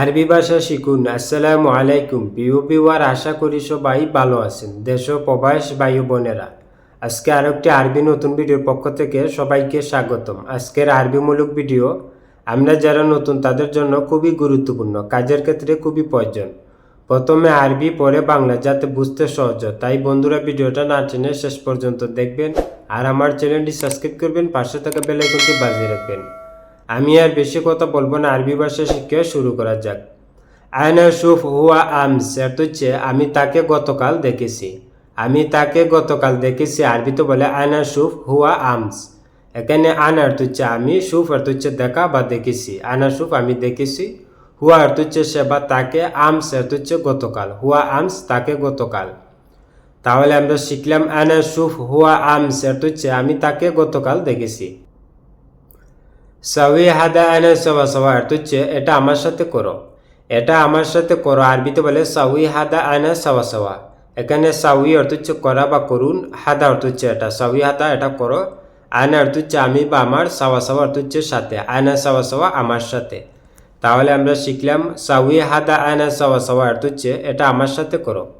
আরবি ভাষা শিখুন। আসসালামু আলাইকুম। প্রিয় বিওয়ার আশা করি সবাই ভালো আছেন। দেশ ও প্রবাস বায়ু বোনেরা, আজকে আরেকটি আরবি নতুন ভিডিওর পক্ষ থেকে সবাইকে স্বাগতম। আজকের আরবিমূলক ভিডিও, আমরা যারা নতুন তাদের জন্য খুবই গুরুত্বপূর্ণ, কাজের ক্ষেত্রে খুবই প্রয়োজন। প্রথমে আরবি, পরে বাংলা, যাতে বুঝতে সহজ তাই বন্ধুরা, ভিডিওটা না টেনে শেষ পর্যন্ত দেখবেন। আর আমার চ্যানেলটি সাবস্ক্রাইব করবেন, পাশে থাকা বেলাইকনটি বাজিয়ে রাখবেন। আমি আর বেশি কথা বলব না, আরবি ভাষা শিখে শুরু করা যাক। আয়না সুফ হুয়া আমস এর হচ্ছে, আমি তাকে গতকাল দেখেছি। আমি তাকে গতকাল দেখেছি আরবিতে বলে আয়না সুফ হুয়া আমস এখানে আনা অর্থ হচ্ছে, আমি সুফ অর্থ হচ্ছে দেখা বা দেখেছি। আনা সুফ আমি দেখেছি। হুয়া অর্থ হচ্ছে সে বা তাকে আমস অর্থ হচ্ছে গতকাল। হুয়া আমস তাকে গতকাল। তাহলে আমরা শিখলাম আনা সুফ হুয়া আমস অর্থ হচ্ছে, আমি তাকে গতকাল দেখেছি। সাউই হাদা আনা সওয়া সওয়া অর্থ হচ্ছে, এটা আমার সাথে করো। এটা আমার সাথে করো। আরবিতে বলে সাউই হাদা আনা সওয়া সওয়া। এখানে সাউই অর্থ হচ্ছে, করা বা করুন। হাদা অর্থ হচ্ছে, এটা সাউই হাদা, এটা করো। আয়না অর্থ হচ্ছে, আমি বা আমার সাওয়া সাওয়া, অর্থ হচ্ছে, সাথে। আয়না সাওয়া সাওয়া, আমার সাথে। তাহলে আমরা শিখলাম সাউই হাদা আয়না সাওয়া সাওয়া, অর্থ হচ্ছে, এটা আমার সাথে করো।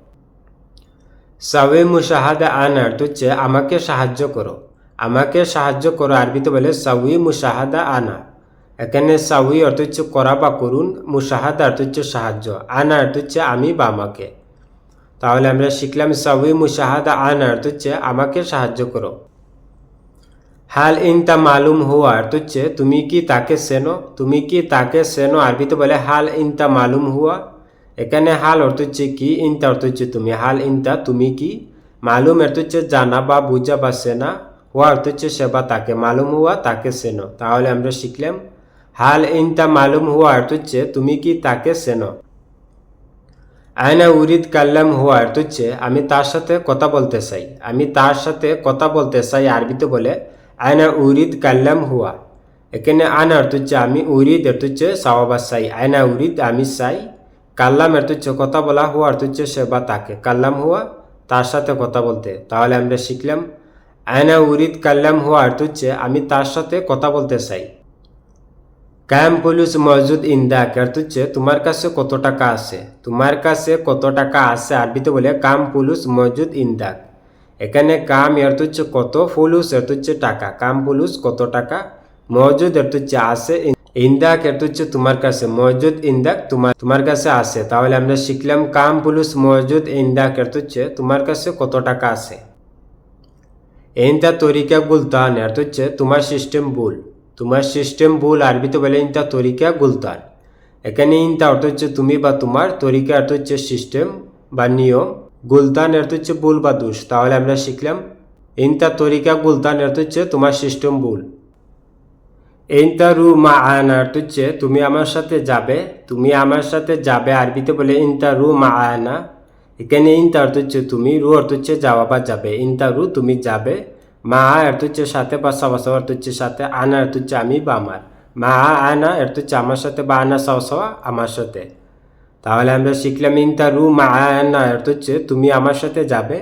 সাউই মুশাহাদা আয়না অর্থ হচ্ছে, আমাকে সাহায্য করো। আমাকে সাহায্য করো, আরবিতে বলে, সাউই মুসাহাদা আনা। এখানে সাউই অর্থ হচ্ছে, করা বা করুন। মুসাহাদা অর্থ হচ্ছে, সাহায্য। আনা অর্থ হচ্ছে, আমি বা আমাকে। তাহলে আমরা শিখলাম, সাউই মুসাহাদা আনা অর্থ হচ্ছে, আমাকে সাহায্য করো। হাল ইনতা মালুম হুয়া অর্থ হচ্ছে, তুমি কি তাকে চেনো? তুমি কি তাকে চেনো? আরবিতে বলে, হাল ইনতা মালুম হুয়া। এখানে হাল অর্থ হচ্ছে, কি? ইনতা অর্থ হচ্ছে, তুমি। হাল ইনতা, তুমি কি? মালুম অর্থ হচ্ছে, জানা বা বুঝা বা চেনা। হুয়া অর্থ হচ্ছে সেবা, তাকে মালুম হুয়া তাকে চেনো। তাহলে আমরা শিখলাম, হাল ইনতা মালুম হুয়া অর্থ হচ্ছে তুমি কি তাকে চেনো? আয়না উরিদ কাল্লাম হুয়া অর্থ হচ্ছে, আমি তার সাথে কথা বলতে চাই। আমি তার সাথে কথা বলতে চাই, আরবিতে বলে আয়না উরিদ কাল্লাম হুয়া। এখানে আনা অর্থ হচ্ছে আমি উরিদ অর্থ হচ্ছে সাওয়াবা চাই। আয়না উরিদ আমি চাই কাল্লাম অর্থ হচ্ছে কথা বলা হুয়া অর্থ হচ্ছে সেবা তাকে। কাল্লাম হুয়া, তার সাথে কথা বলতে। তাহলে আমরা শিখলাম আয়না উরিদ কাল্লাম অর্থ হচ্ছে আমি তার সাথে কথা বলতে চাই। কায়াম পুলিশ মজুদ ইন্দাক অর্থ হচ্ছে তোমার কাছে কত টাকা আছে? তোমার কাছে কত টাকা আছে আরবিতে বলে কাম পুলুস মজুদ ইন্দাক এখানে কাম অর্থ হচ্ছে কত ফুলুস অর্থ হচ্ছে টাকা। কাম পুলুস কত টাকা? মজুদ অর্থ হচ্ছে আছে ইন্দাক অর্থ হচ্ছে তোমার কাছে। মজুদ ইন্দাক তোমার তোমার কাছে আছে। তাহলে আমরা শিখলাম কাম পুলুস মজুদ ইন্দাক অর্থ হচ্ছে তোমার কাছে কত টাকা আছে? ইনতা তরিকা গুলতান অর্থ হচ্ছে তোমার সিস্টেম ভুল। তোমার সিস্টেম ভুল আরবিতে বলে ইনতা তরিকা গুলতান। এখানে ইনতা অর্থ হচ্ছে তুমি বা তোমার, তরিকা অর্থ হচ্ছে সিস্টেম বা নিয়ম। গুলতান অর্থ হচ্ছে ভুল বা দোষ, তাহলে আমরা শিখলাম। ইনতা তরিকা গুলতান অর্থ হচ্ছে তোমার সিস্টেম ভুল। ইনতা রু মা আয়না অর্থ হচ্ছে তুমি আমার সাথে যাবে, তুমি আমার সাথে যাবে, আরবিতে বলে ইনতা রু মা আয়না এখানে ইনতা অর্থ হচ্ছে তুমি রু অর্থ হচ্ছে যাওয়া বা যাবে ইনতা রু তুমি যাবে মা অর্থ হচ্ছে সাথে বা সাওয়া অর্থ হচ্ছে সাথে আনা অর্থ হচ্ছে আমি বা আমার মা আনা অর্থ হচ্ছে আমার সাথে বা আনা সাওয়া আমার সাথে তাহলে আমরা শিখলাম ইনতা রু মা আনা অর্থ হচ্ছে তুমি আমার সাথে যাবে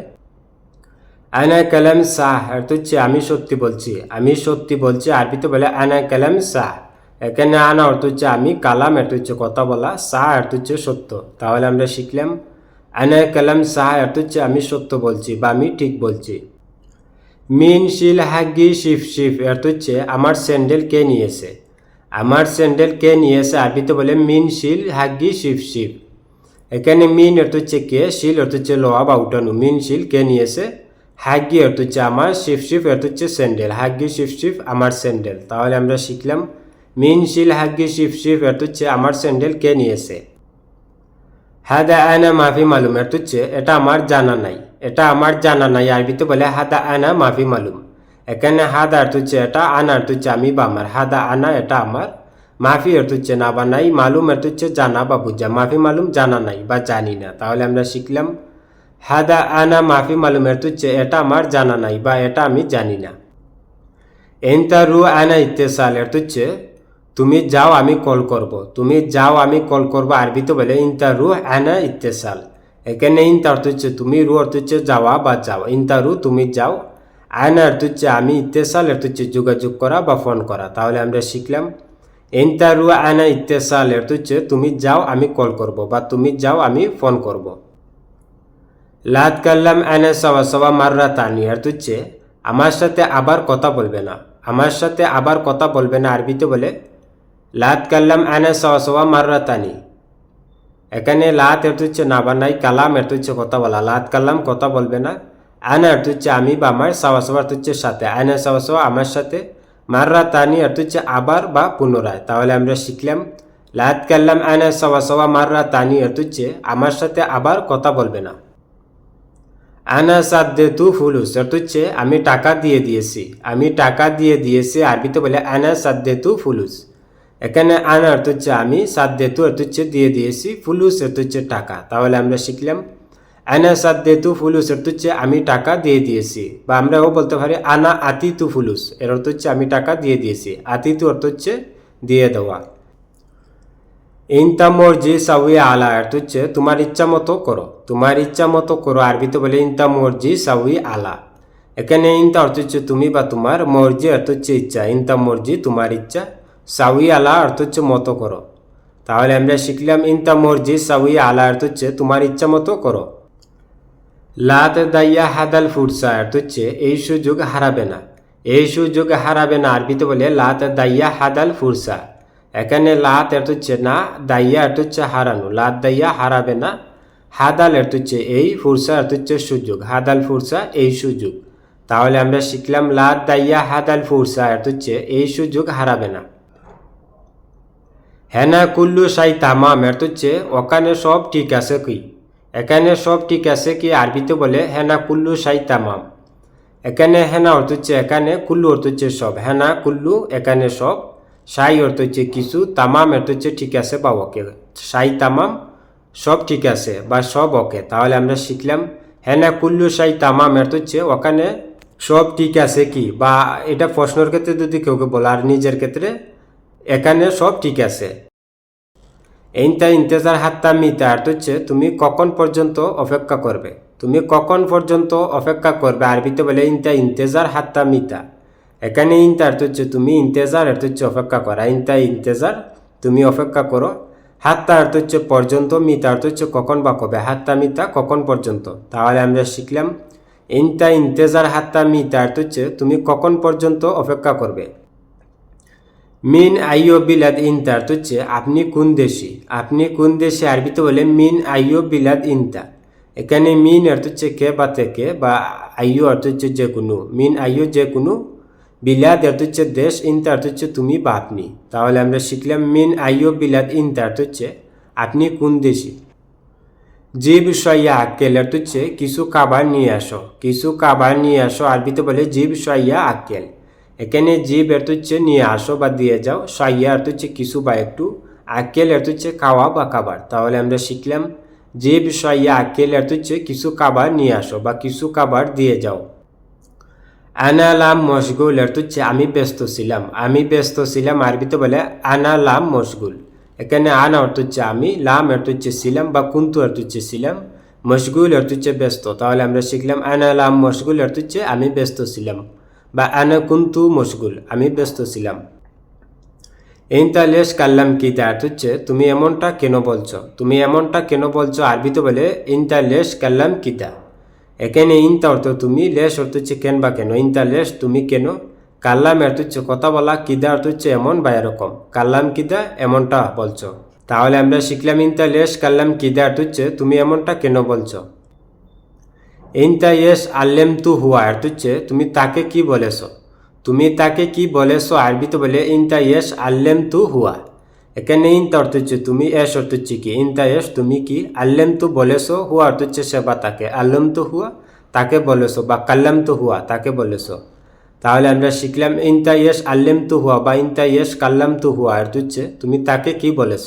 আনা কালাম সাহ অর্থ হচ্ছে আমি সত্যি বলছি আমি সত্যি বলছি আরবিতে বলে আনা কালাম সাহ এখানে আনা অর্থ হচ্ছে আমি কালাম অর্থ হচ্ছে কথা বলা সাহ অর্থ হচ্ছে সত্য তাহলে আমরা শিখলাম আনা কালাম সাহ অর্থ হচ্ছে আমি সত্য বলছি বা আমি ঠিক বলছি। মিন শিল হাগি শিফ শিফ অর্থ হচ্ছে আমার স্যান্ডেল কে নিয়েছে? আমার স্যান্ডেল কে নিয়েছে? আরবিতে বলে মিন শিল হাগি শিফ শিফ। এখানে মিন অর্থ হচ্ছে কে? শিল অর্থ হচ্ছে লোহা বা উঠানো। মিন শিল কে নিয়েছে? হাগি অর্থ হচ্ছে আমার শিফ শিফ অর্থ হচ্ছে স্যান্ডেল। হাগি শিফ শিফ আমার স্যান্ডেল। তাহলে আমরা শিখলাম, মিন শিল হাগি শিফ শিফ অর্থ হচ্ছে আমার স্যান্ডেল কে নিয়েছে? হাদা আনা মাফি মালুম। অর্থ হচ্ছে এটা আমার জানা নাই। এটা আমার জানা নাই, আরবিতে বলে হাদা আনা মাফি মালুম। এখানে হাদা অর্থ হচ্ছে এটা আনা অর্থ হচ্ছে আমি বা আমার। হাদা আনা, এটা আমার। মাফি অর্থ হচ্ছে না বা নাই। মালুম অর্থ হচ্ছে জানা বা বুঝা। মাফি মালুম, জানা নাই বা জানি না। তাহলে আমরা শিখলাম, হাদা আনা মাফি মালুম অর্থ হচ্ছে এটা আমার জানা নাই বা এটা আমি জানি না। এনতা রু আনা ইত্তেসাল অর্থ হচ্ছে তুমি যাও, আমি কল করব। তুমি যাও, আমি কল করব। আরবিতে বলে, ইনতা রু আনা ইত্তেসাল। এখানে ইনতা অর্থ হচ্ছে, তুমি রু অর্থ হচ্ছে, যাওয়া বা যাও। ইনতা রু, তুমি যাও। আয়না অর্থ হচ্ছে, আমি ইত্তেসাল। অর্থ হচ্ছে, যোগাযোগ করা বা ফোন করা। তাহলে আমরা শিখলাম ইন্তারু আনা ইত্তেসাল। এর হচ্ছে, তুমি যাও, আমি কল করব বা তুমি যাও, আমি ফোন করব। লাত কাল্লাম আনা সওয়া সওয়া মাররা তানি। এর হচ্ছে, আমার সাথে আবার কথা বলবে না। আমার সাথে আবার কথা বলবে না। আরবিতে বলে লাত কাল্লাম আনা সওয়া সওয়া মাররা তানি এখানে লাত এর হচ্ছে না বানাই কালাম এর হচ্ছে কথা বলা লাত কালাম কথা বলবে না আনা এর হচ্ছে আমি বা আমার সাওয়া সাওয়া হচ্ছে সাথে আনা সাওয়া আমার সাথে মাররা তানি এর হচ্ছে আবার বা পুনরায় তাহলে আমরা শিখলাম লাত কাল্লাম আনা সাওয়া সাওয়া মাররা তানি এর হচ্ছে আমার সাথে আবার কথা বলবে না আনা সাদ্দে তু ফুলুস এর হচ্ছে আমি টাকা দিয়ে দিয়েছি আমি টাকা দিয়ে দিয়েছি আরবিতে বলে আনা সাদ্দে তু ফুলুস এখানে আনা অর্থ হচ্ছে আমি সাদ্দেতু অর্থ হচ্ছে দিয়ে দিয়েছি, ফুলুস অর্থ হচ্ছে টাকা। তাহলে আমরা শিখলাম, আনা সাদ্দেতু ফুলুস অর্থ হচ্ছে আমি টাকা দিয়ে দিয়েছি। বা আমরাও বলতে পারি, আনা, আতিতু, ফুলুস। এর অর্থ হচ্ছে আমি টাকা দিয়ে দিয়েছি, আতিতু অর্থ হচ্ছে দিয়ে দেওয়া। ইনতা মর্জি সাউই আলা অর্থ হচ্ছে তোমার ইচ্ছা মতো করো। তোমার ইচ্ছা মতো করো, আরবিতে বলে ইনতা মর্জি সাউই আলা। এখানে ইনতা অর্থ হচ্ছে তুমি বা তোমার মর্জি অর্থ হচ্ছে ইচ্ছা। ইনতা মর্জি তোমার ইচ্ছা সাউই আলা অর্থ হচ্ছে মতো করো। তাহলে আমরা শিখলাম ইনতা মর্জি সাউই আলা অর্থ হচ্ছে তোমার ইচ্ছা মতো করো। লাত দাইয়া হাদাল ফুরসা অর্থ হচ্ছে এই সুযোগ হারাবে না। এই সুযোগ হারাবে না, আরবিতে বলে লাত দাইয়া হাদাল ফুরসা। এখানে লাত অর্থ হচ্ছে না, দাইয়া অর্থ হচ্ছে হারানো। লাত দাইয়া হারাবে না, হাদাল অর্থ হচ্ছে এই ফুরসা অর্থ হচ্ছে সুযোগ। হাদাল ফুরসা, এই সুযোগ। তাহলে আমরা শিখলাম লাত দাইয়া হাদাল ফুরসা অর্থ হচ্ছে এই সুযোগ হারাবে না। হেনা কুল্লু সাই তামাম এর হচ্ছে ওখানে সব ঠিক আছে কি? এখানে সব ঠিক আছে কি আরবিতে বলে হেনা কুল্লু সাই তামাম এখানে হেনা অর্থ হচ্ছে এখানে, কুল্লু অর্থ হচ্ছে সব। হেনা কুল্লু, এখানে সব। সাই অর্থ হচ্ছে কিছু তামাম অর্থ হচ্ছে ঠিক আছে বা ওকে। সাই তামাম সব ঠিক আছে বা সব ওকে। তাহলে আমরা শিখলাম, হেনা কুল্লু সাই তামাম অর্থ হচ্ছে ওখানে সব ঠিক আছে কি? বা এটা প্রশ্নের ক্ষেত্রে যদি কেউ কেউ বলে আর নিজের ক্ষেত্রে। এখানে সব ঠিক আছে। এইটা ইন্তেজার হাত্তা মিতা অর্থ হচ্ছে তুমি কখন পর্যন্ত অপেক্ষা করবে? তুমি কখন পর্যন্ত অপেক্ষা করবে? আরবিতে বলে ইনতা ইন্তেজার হাত্তা মিতা এখানে ইনতা অর্থ হচ্ছে তুমি ইন্তেজার অর্থ হচ্ছে অপেক্ষা করা। ইনতা ইন্তেজার, তুমি অপেক্ষা করো। হাত্তা অর্থ হচ্ছে পর্যন্ত মিতা অর্থ হচ্ছে কখন বা কবে? হাত্তা মিতা কখন পর্যন্ত? তাহলে আমরা শিখলাম ইনতা ইন্তেজার হাত্তা মিতা অর্থ হচ্ছে তুমি কখন পর্যন্ত অপেক্ষা করবে? মিন আইও বিলাদ ইনতা অর্থ হচ্ছে আপনি কোন দেশি? আপনি কোন দেশে আরবিতে বলে মিন আইও বিলাদ ইনতা এখানে মিন অর্থ হচ্ছে কে বা থেকে বা আইও অর্থ হচ্ছে যে কোনো। মিন আইও যে কোনো। বিলাদ অর্থ হচ্ছে দেশ ইনতা অর্থ হচ্ছে তুমি বা আপনি। তাহলে আমরা শিখলাম মিন আইও বিলাদ ইনতা অর্থ হচ্ছে আপনি কোন দেশি? যে বিষয়ে আক্কেল অর্থ হচ্ছে কিছু খাবার নিয়ে আসো। কিছু খাবার নিয়ে আসো, আরবিতে বলে যে বিষয়ে আক্কেল। এখানে জীব এর হচ্ছে নিয়ে আসো বা দিয়ে যাও সাইয়া অর্থ হচ্ছে কিছু বা একটু আকেল এর হচ্ছে খাওয়া বা খাবার তাহলে আমরা শিখলাম জীব সাইয়া আকেল এর হচ্ছে কিছু খাবার নিয়ে আসো বা কিছু খাবার দিয়ে যাও আনালাম মশগুল এর হচ্ছে আমি ব্যস্ত ছিলাম আমি ব্যস্ত ছিলাম আরবিতে বলে আনালাম মশগুল এখানে আনা অর্থ হচ্ছে আমি লাম অর্থ হচ্ছে ছিলাম বা কুন্তু অর্থ হচ্ছে ছিলাম মশগুল অর্থ হচ্ছে ব্যস্ত তাহলে আমরা শিখলাম আনালাম মশগুল অর্থ হচ্ছে আমি ব্যস্ত ছিলাম বা আনা কুন্তু মশগুল, আমি ব্যস্ত ছিলাম। এইটা লেশ কাল্লাম কি তার হচ্ছে তুমি এমনটা কেন বলছো? তুমি এমনটা কেন বলছো আরবিতে বলে ইনতা লেশ কাল্লাম কিতা এখানে ইনতা অর্থ তুমি, লেশ অর্থ হচ্ছে কেন বা কেন? ইনতা লেশ তুমি কেন? কাল্লাম অর্থ হচ্ছে, কথা বলা কিদা অর্থ হচ্ছে, এমন বা এরকম। কাল্লাম কিদা এমনটা বলছো। তাহলে আমরা শিখলাম ইনতা লেশ কাল্লাম কিদা অর্থ হচ্ছে, তুমি এমনটা কেন বলছো? ইনতা ইয়েস আল্লেম তু হুয়া অর্থ হচ্ছে তুমি তাকে কি বলেছ? তুমি তাকে কি বলেছ আরবিতে বলে ইনতা ইয়েস আল্লেম তু হুয়া? এখানে ইনতা অর্থ হচ্ছে তুমি এস অর্থ হচ্ছে কি? ইনতা ইয়েস তুমি কি আল্লেম তু বলেছ হুয়া অর্থ হচ্ছে সে বা তাকে আল্লেম তু হুয়া, তাকে বলেছ বা কাল্লাম তু হুয়া, তাকে বলেছ। তাহলে আমরা শিখলাম ইনতা ইয়েস আল্লেম তু হুয়া বা ইনতা ইয়েস কাল্লাম তু হুয়া অর্থ হচ্ছে তুমি তাকে কি বলেছ?